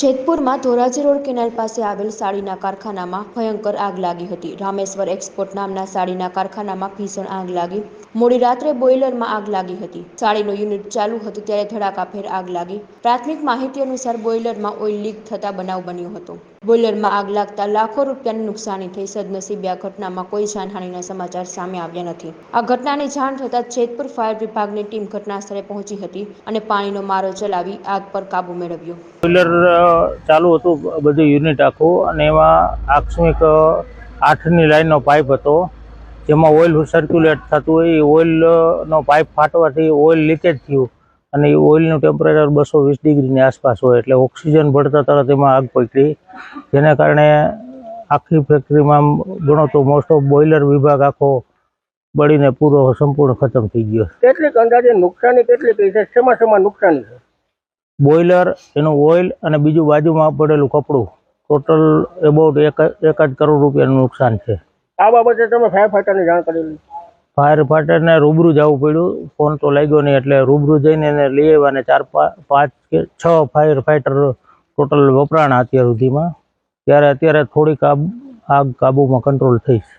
જેતપુરમાં Dhoraji road canal પાસે આવેલ સાડીના કારખાનામાં ભયંકર આગ લાગી હતી. રામેશ્વર એક્સપોર્ટ નામના સાડીના કારખાનામાં ભીષણ આગ લાગી. મોડી રાત્રે બોઇલરમાં આગ લાગી હતી. સાડીનું યુનિટ ચાલુ હતું ત્યારે ધડાકાભેર આગ લાગી. પ્રાથમિક માહિતી અનુસાર બોઇલરમાં ઓઇલ લીક થતા બનાવ બન્યો હતો. બોઇલરમાં આગ લાગતા લાખો રૂપિયાની નુકસાની થઈ સદનસીબે આ ઘટનામાં કોઈ જાનહાનિના સમાચાર સામે આવ્યા નથી. આ ઘટનાની જાણ થતાં જેતપુર ફાયર વિભાગની ટીમ ઘટનાસ્થળે પહોંચી હતી અને પાણીનો મારો ચલાવી આગ પર કાબુ મેળવ્યો. બોઈલર ચાલુ હતું બધું યુનિટ આખું અને એમાં આકસ્મિક આઠની લાઇનનો પાઇપ હતો. જેમાં ઓઇલ સર્ક્યુલેટ થતું હોય, એ ઓઇલનો પાઇપ ફાટવાથી ઓઇલ લીકેજ થયું. અને એ ઓઇલનું ટેમ્પરેચર બસો વીસ ડિગ્રીની આસપાસ હોય એટલે ઓક્સિજન ભળતા તરત એમાં આગ પકડી. જેના કારણે આખી ફેક્ટરીમાં ગણો તો મોસ્ટ ઓફ બોઇલર વિભાગ આખો બળીને પૂરો સંપૂર્ણ ખતમ થઈ ગયો કેટલીક અંદાજે નુકસાની કેટલી થઈ છે? શેમાં શેમાં નુકસાન છે? બોઇલર એનું ઓઇલ અને બીજું બાજુમાં પડેલું કપડું ટોટલ એબાઉટ એક એકાદ કરોડ રૂપિયાનું નુકસાન છે. આ બાબતે તમે ફાયર ફાઈટરની જાણ કરેલી ફાયર ફાઈટરને રૂબરૂ જવું પડ્યું. ફોન તો લાગ્યો નહીં એટલે રૂબરૂ જઈને એને લઈ આવ્યા અને ચાર પાંચ કે છ ફાયર ફાઈટર ટોટલ વપરાણા અત્યાર સુધીમાં. ત્યારે અત્યારે થોડીક આગ કાબૂમાં કંટ્રોલ થઈ છે.